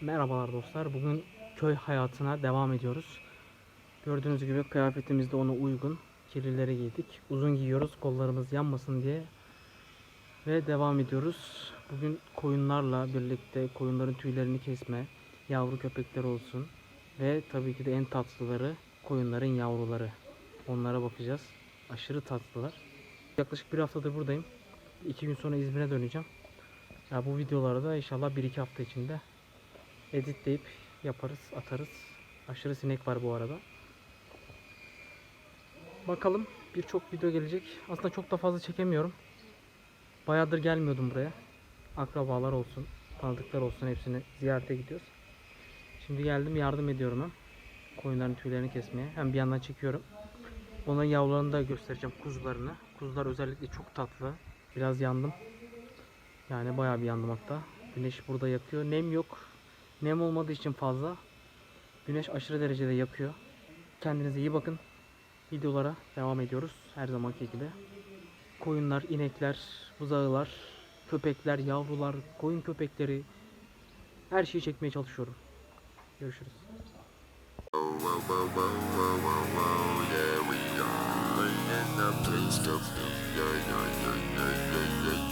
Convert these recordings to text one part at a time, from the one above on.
Merhabalar dostlar. Bugün köy hayatına devam ediyoruz. Gördüğünüz gibi kıyafetimiz de ona uygun. Kirlileri giydik. Uzun giyiyoruz kollarımız yanmasın diye. Ve devam ediyoruz. Bugün koyunlarla birlikte koyunların tüylerini kesme, yavru köpekler olsun. Ve tabii ki de en tatlıları koyunların yavruları. Onlara bakacağız. Aşırı tatlılar. Yaklaşık bir haftadır buradayım. İki gün sonra İzmir'e döneceğim. Ya bu videoları da inşallah 1-2 hafta içinde editleyip yaparız, atarız. Aşırı sinek var bu arada. Bakalım birçok video gelecek. Aslında çok da fazla çekemiyorum. Bayağıdır gelmiyordum buraya. Akrabalar olsun, tanıdıklar olsun hepsini ziyarete gidiyoruz. Şimdi geldim yardım ediyorum hem. Koyunların tüylerini kesmeye. Hem bir yandan çekiyorum. Onların yavrularını da göstereceğim kuzularını. Kuzular özellikle çok tatlı. Biraz yandım. Yani bayağı bir yandım hatta. Güneş burada yakıyor. Nem yok. Nem olmadığı için fazla. Güneş aşırı derecede yakıyor. Kendinize iyi bakın. Videolara devam ediyoruz. Her zamanki gibi. Koyunlar, inekler, buzağılar, köpekler, yavrular, koyun köpekleri. Her şeyi çekmeye çalışıyorum. Görüşürüz. Şu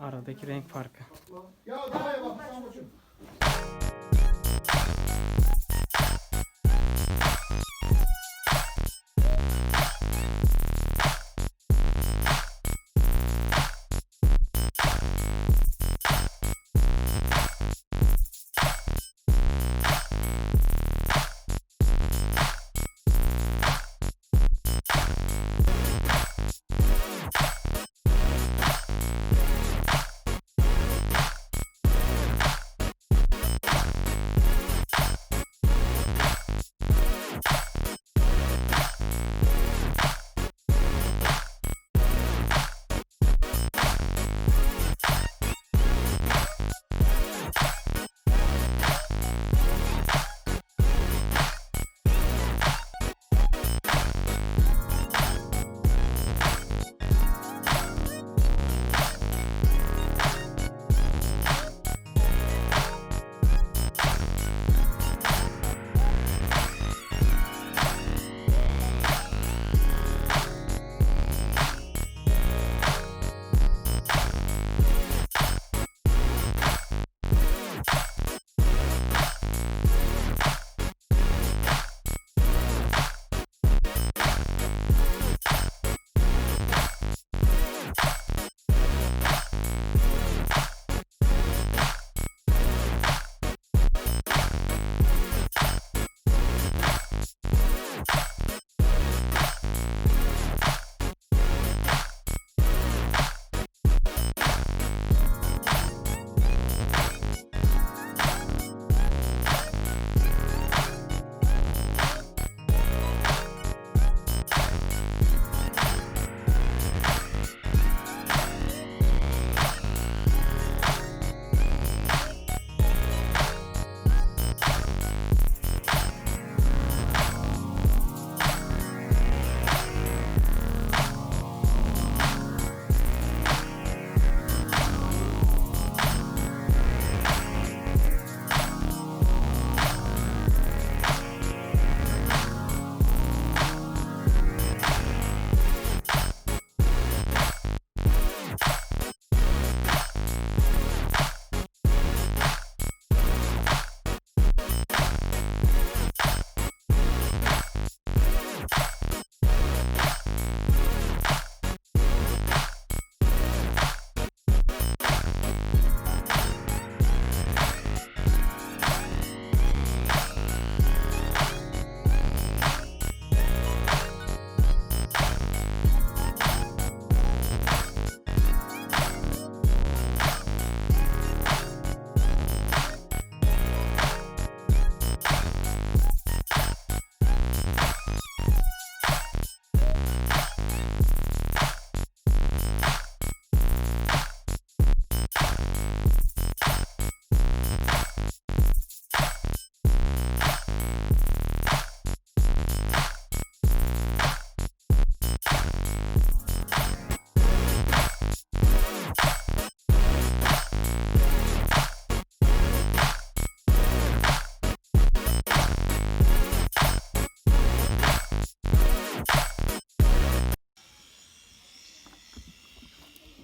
Aradaki renk farkı. Ya daha bak Hasan koçum.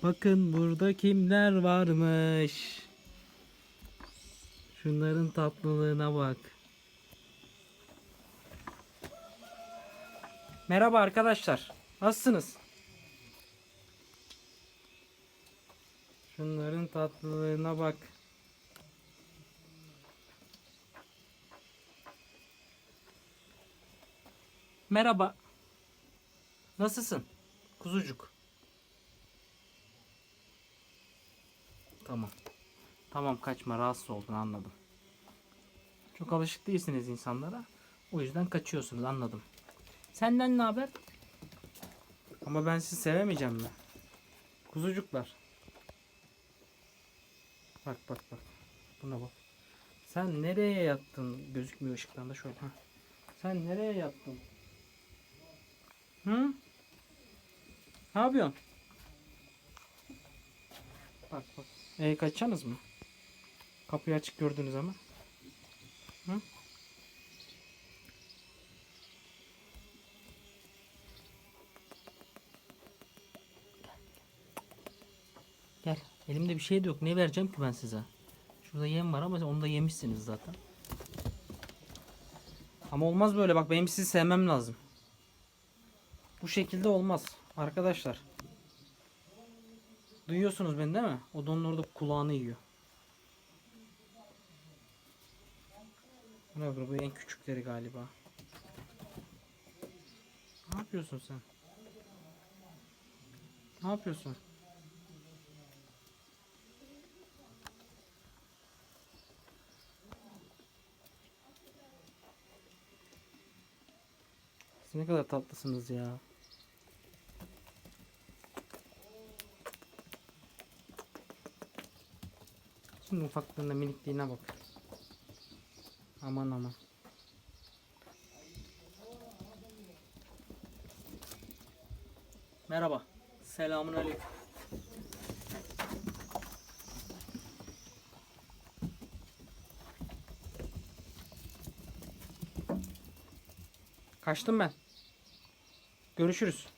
Bakın burada kimler varmış. Şunların tatlılığına bak. Merhaba arkadaşlar. Nasılsınız? Şunların tatlılığına bak. Merhaba. Nasılsın? Kuzucuk. Tamam. Tamam kaçma rahatsız oldun anladım. Çok alışık değilsiniz insanlara. O yüzden kaçıyorsunuz anladım. Senden ne haber? Ama ben sizi sevemeyeceğim mi? Kuzucuklar. Bak bak bak. Buna bak. Sen nereye yattın? Gözükmüyor ışıktan da şöyle. Ha. Sen nereye yattın? Hı? Ne yapıyorsun? Bak bak. E kaçacaksınız mı? Kapıyı açık gördünüz ama. Hı? Gel. Elimde bir şey de yok. Ne vereceğim ki ben size? Şurada yem var ama onu da yemişsiniz zaten. Ama olmaz böyle. Bak benim sizi sevmem lazım. Bu şekilde olmaz. Arkadaşlar. Duyuyorsunuz beni değil mi? O da onun orada kulağını yiyor. Ne bu? Bu en küçükleri galiba. Ne yapıyorsun sen? Ne yapıyorsun? Siz ne kadar tatlısınız ya. Şimdi ufaklığına minikliğine bak. Aman aman. Merhaba. Selamun aleyküm. Kaçtım ben. Görüşürüz.